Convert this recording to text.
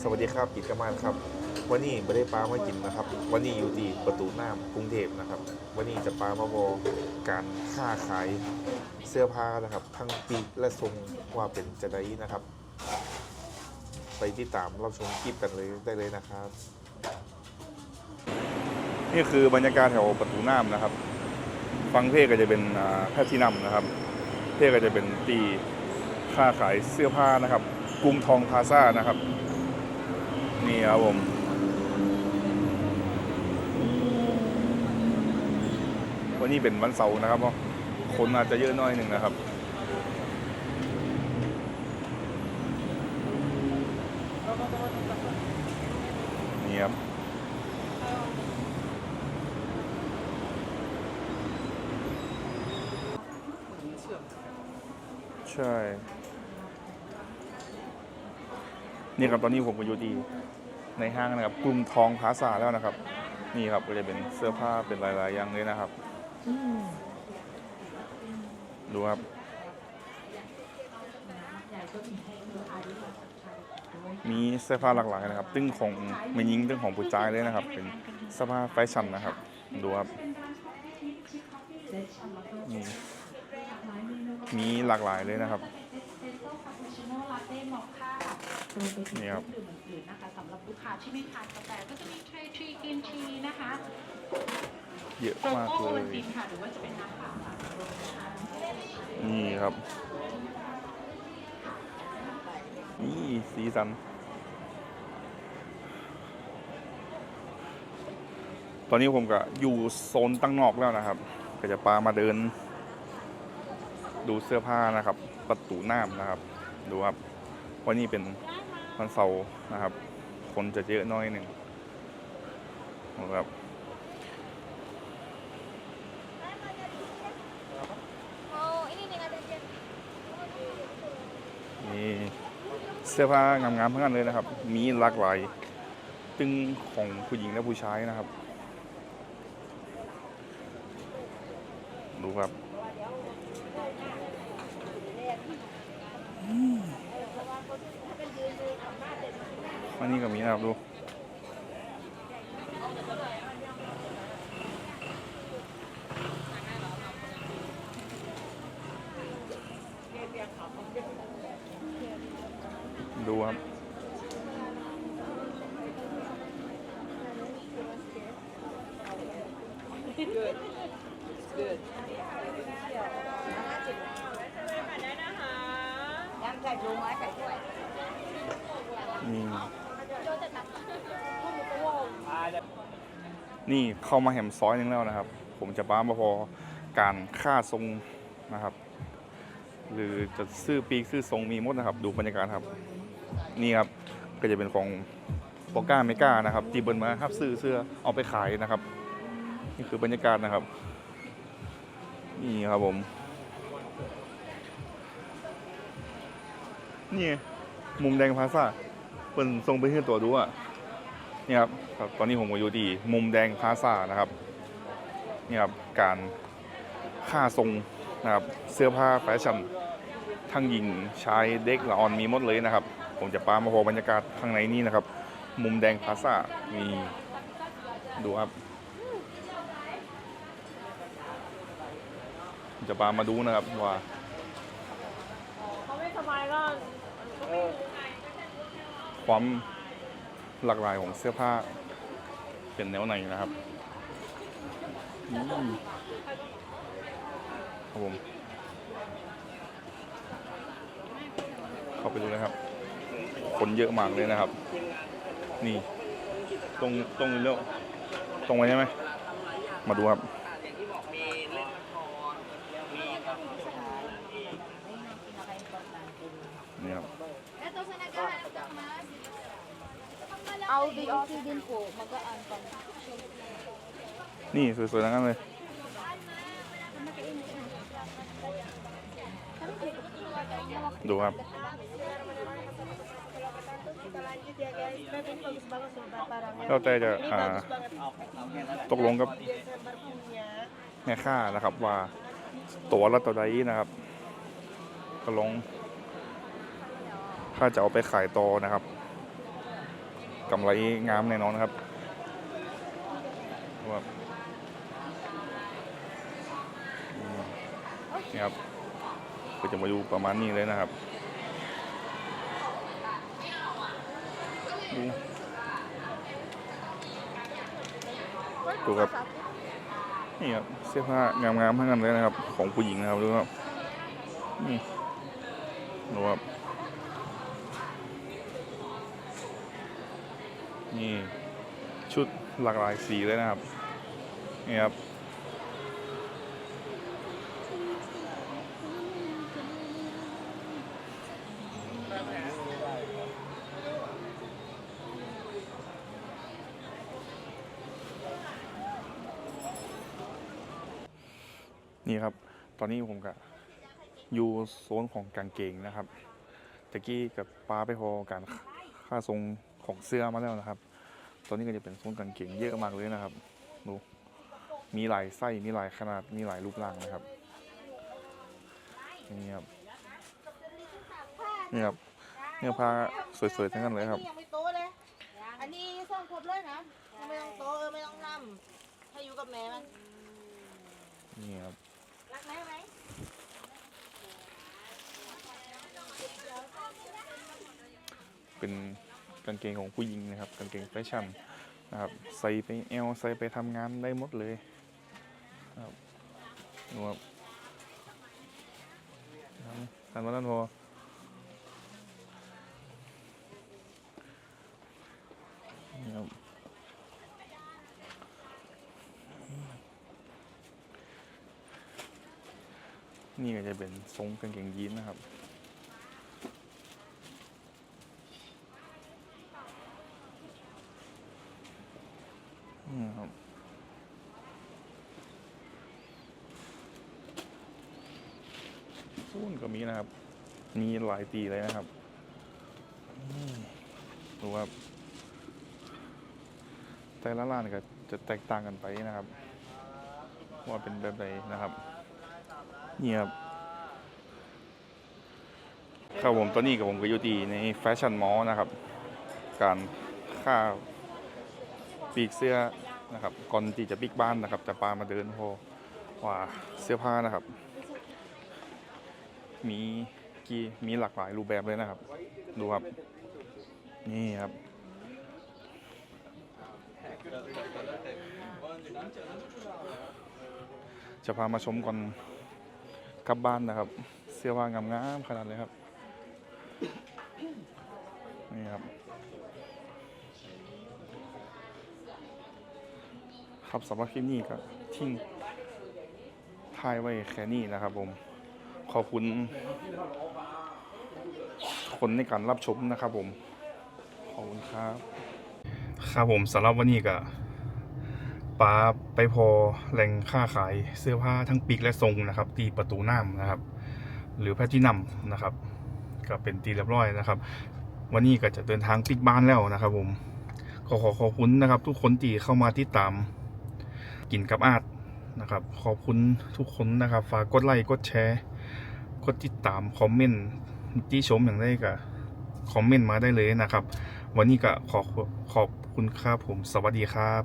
สวัสดีครับกิจกรรมานครับ วันนี้ไม่ได้ปลามากินนะครับ วันนี้อยู่ที่ประตูน้ำกรุงเทพนะครับ วันนี้จะปลามาบอการค้าขายเสื้อผ้านะครับทั้งปีกและทรงว่าเป็นจะได้นะครับ ไปที่ตามรับชมคลิปกันเลยได้เลยนะครับ นี่คือบรรยากาศแถวประตูน้ำนะครับ ฟังเพลงก็จะเป็นแพทย์ที่นำนะครับ เพลงก็จะเป็นตีค่าขายเสื้อผ้านะครับ กรุงทองพาซ่านะครับ นี่ครับผมวันนี้เป็นวันเสาร์นะครับเนาะคนอาจจะเยอะน้อยหนึ่งนะครับนี่ครับใช่ นี่ครับตอนนี้ผมก็อยู่ที่ในห้างนะครับกรุงทองพาซาแล้วนะครับ นี่ครับก็จะเป็นเสื้อผ้าเป็นหลายๆอย่างเลยนะครับดูครับมีเสื้อผ้าหลากหลายนะครับ ตึ้งของไม่ยิงตึ้งของผู้ชายเลยนะครับ เป็นเสื้อผ้าแฟชั่นนะครับ ดูครับมีหลากหลายเลยนะครับ นี่ครับดื่มอื่นๆนะคะสำหรับลูกค้าที่ไม่ทานกาแฟก็จะมีเทรทรีกินทีนะคะเยอะโกมากโก้เลวันยตินค่ะหรือว่าจะเป็นน้ำเปล่าค่ะนี่ครับ นี่สีสันตอนนี้ผมก็อยู่โซนตั้งนอกแล้วนะครับ ก็จะปามาเดิน ดูเสื้อผ้านะครับ ประตูน้ำนะครับ ดูครับ วันนี้เป็นวันเสาร์นะครับ คนจะเยอะน้อยหนึ่งนะครับนี่เสื้อผ้างามๆทั้งนั้นเลยนะครับ มีหลากหลายตึงของผู้หญิงและผู้ชายนะครับ ดูครับ อันนี้ก็มีนะครับดู ดูครับ Yang kayak belum kayak gue. นี่ นี่เข้ามาแหมซอยหนึงแล้วนะครับ ผมจะป้ามาพอการค่าทรงนะครับ หรือจะซื้อปีกซื้อทรงมีมดนะครับ ดูบรรยากาศครับ นี่ครับก็จะเป็นของโปก้าเมกานะครับตีเบิร์นมาครับซื้อเสื้อเอาไปขายนะครับ นี่คือบรรยากาศนะครับ นี่ครับผม นี่มุมแดงพาซ่า เปิ่นทรงไปให้ตัวดูอะนี่ครับครับ ตอนนี้ผมก็อยู่ที่มุมแดงพาซ่านะครับนี่ครับการค่าทรงนะครับเสื้อผ้าแฟชั่นทั้งหญิงชายเด็กละอ่อนมีหมดเลยนะครับ ผมจะปามาพอบรรยากาศข้างในนี้นะครับ มุมแดงพาซ่ามีดูครับจะปามาดูนะครับว่าเขาไม่สบายก็ ความหลากหลายของเสื้อผ้า เป็นแนวไหนนะครับครับผมเข้าไปดูเลยครับ คนเยอะมากเลยนะครับ นี่ ตรงตรงนี้แล้วตรงไว้ใช่ไหมมาดูครับ นี่ครับ Ito sa naghahanap ng mas. Din din po. Magaan pa. นี่สวยๆทั้งนั้นเลย ดูครับ เราแต่จะอ่าตกลงกับแม่ค้านะครับว่าตัวละตัวใดนะครับก็ลงถ้าจะเอาไปขายต่อนะครับ กำไรงามแน่นอนครับว่านี่ครับก็จะมาดูประมาณนี้เลยนะครับดูดูครับนี่ครับเสื้อผ้างามๆทั้งนั้นเลยนะครับ ของผู้หญิงนะครับดูครับนี่ดูครับ นี่ชุดหลากหลายสีเลยนะครับ นี่ครับ นี่ครับ ตอนนี้ผมก็อยู่โซนของกางเกงนะครับตะกี้กับปลาไปพอการค่าทรง ของเสื้อมาแล้วนะครับ ตอนนี้ก็จะเป็นโซนกางเกงเยอะมากเลยนะครับดูมีหลายไส้มีหลายขนาดมีหลายรูปร่างนะครับนี่ครับนี่ครับเนื้อผ้าสวยๆทั้งนั้นเลยครับยังไม่โตเลยอันนี้ส่งครบเลยนะยังไม่ต้องโตเออไม่ต้องทำให้อยู่กับแม่มันนี่ครับรักแม่ไหมเป็น กางเกงของผู้หญิงนะครับ กางเกงแฟชั่นนะครับ ใส่ไปเอลใส่ไปทำงานได้หมดเลยครับดูครับทันวันนั้นพอนี่ครับนี่ก็จะเป็นทรงกางเกงยีนนะครับ นี่ครับส่วน ก็มีนะครับ มีหลายตีเลยนะครับอืมดูว่าแต่ละร้านก็จะแตกต่างกันไปนะครับ ว่าเป็นแบบใดนะครับนี่ครับครับผมตอนนี้กับผมก็อยู่ที่ในแฟชั่นมอลนะครับ การค่าปีกเสื้อนะครับ ก่อนที่จะปิกบ้านนะครับ จะปามาเดินพอว่าเสื้อผ้านะครับ มีกีมีหลากหลายรูปแบบเลยนะครับ ดูครับ นี่ครับ จะพามาชมก่อนกลับบ้านนะครับ เสื้อผ้างามๆขนาดเลยครับ นี่ครับครับสำหรับคลิปนี้ก็ทิ้งท้ายไว้แค่นี้นะครับผม ขอบคุณคนในการรับชมนะครับผม ขอบคุณครับ ครับผมสำหรับวันนี้ก็ป้าไปพอแหล่งค่าขายเสื้อผ้าทั้งปีกและทรงนะครับ ตีประตูน้ำนะครับ หรือแพทที่นำนะครับ ก็เป็นตีเรียบร้อยนะครับ วันนี้ก็จะเดินทางปิกบ้านแล้วนะครับ ผมขอขอขอบคุณนะครับ ทุกคนที่เข้ามาติดตามกินกับอาดนะครับ ขอบคุณทุกคนนะครับ ฝากกดไลค์กดแชร์ กดติดตามคอมเมนต์ที่ชมอย่างได้ก็คอมเมนต์มาได้เลยนะครับ วันนี้ก็ขอขอบคุณครับผมสวัสดีครับ